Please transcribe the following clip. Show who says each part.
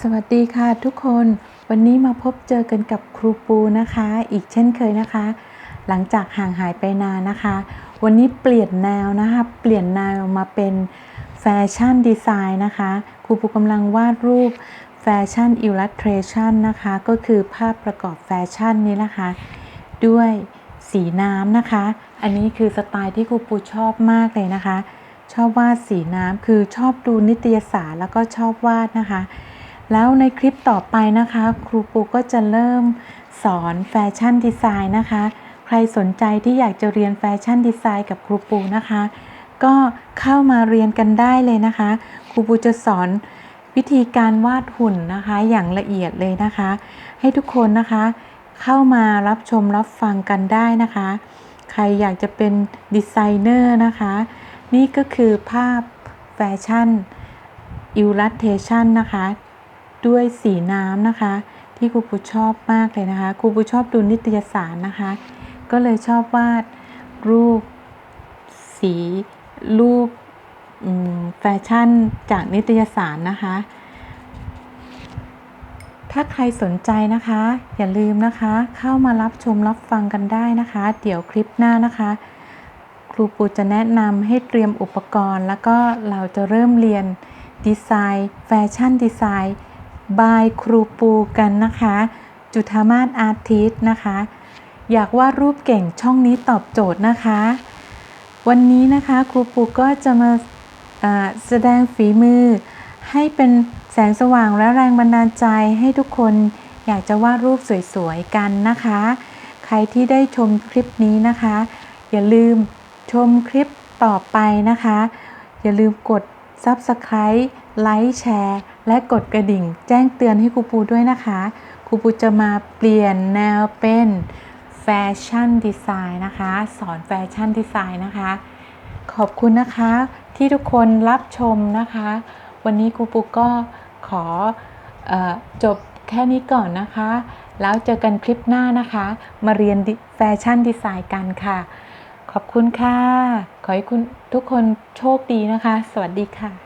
Speaker 1: สวัสดีค่ะทุกคนวันนี้มาพบเจอกันกับครูปูนะคะ อีกเช่นเคยนะคะ หลังจากห่างหายไปนานนะคะ วันนี้เปลี่ยนแนวนะคะ เปลี่ยนแนวมาเป็นแฟชั่นดีไซน์นะคะครูปูกำลังวาดรูปแฟชั่นอิลลัสเทรชันนะคะ ก็คือภาพประกอบแฟชั่นนี้นะคะ ด้วยสีน้ำนะคะ อันนี้คือสไตล์ที่ครูปูชอบมากเลยนะคะ ชอบวาดสีน้ำคือชอบดูนิตยสารแล้วก็ชอบวาดนะคะ แล้วในคลิปต่อไปนะคะ ครูปูก็จะเริ่มสอนแฟชั่นดีไซน์นะคะ ใครสนใจที่อยากจะเรียนแฟชั่นดีไซน์กับครูปูนะคะ ก็เข้ามาเรียนกันได้เลยนะคะ ครูปูจะสอนวิธีการวาดหุ่นนะคะอย่างละเอียดเลยนะคะ ให้ทุกคนนะคะ เข้ามารับชมรับฟังกันได้นะคะ ใครอยากจะเป็นดีไซเนอร์นะคะ นี่ก็คือภาพแฟชั่น illustration นะคะ ด้วยสีน้ำนะคะ ที่ครูปูชอบมากเลยนะคะครูปูชอบดูนิตยสารนะคะ ก็เลยชอบวาดรูปสีรูปแฟชั่นจากนิตยสารนะคะ ถ้าใครสนใจนะคะ อย่าลืมนะคะ เข้ามารับชมรับฟังกันได้นะคะ เดี๋ยวคลิปหน้านะคะ ครูปูจะแนะนำให้เตรียมอุปกรณ์ แล้วก็เราจะเริ่มเรียนดีไซน์ แฟชั่นดีไซน์ บายครูปูกันนะคะ จุธามาศอาร์ติสนะคะ อยากวาดรูปเก่งช่องนี้ตอบโจทย์นะคะ วันนี้นะคะครูปูก็จะมาาแสดงฝีมือ ให้เป็นแสงสว่างและแรงบันดาลใจให้ทุกคนอยากจะวาดรูปสวยๆกันนะคะ ใครที่ได้ชมคลิปนี้นะคะ อย่าลืมชมคลิปต่อไปนะคะ อย่าลืมกด Subscribe ไลค์แชร์และกดกระดิ่ง แจ้งเตือนให้ครูปูด้วยนะคะครูปูจะมาเปลี่ยนแนวเป็นแฟชั่นดีไซน์นะคะ สอนแฟชั่นดีไซน์นะคะ ขอบคุณนะคะที่ทุกคนรับชมนะคะ วันนี้ครูปูก็ขอออจบแค่นี้ก่อนนะคะ แล้วเจอกันคลิปหน้านะคะ มาเรียนแฟชั่นดีไซน์กันค่ะ ขอบคุณค่ะ ขอให้คุณทุกคนโชคดีนะคะ สวัสดีค่ะ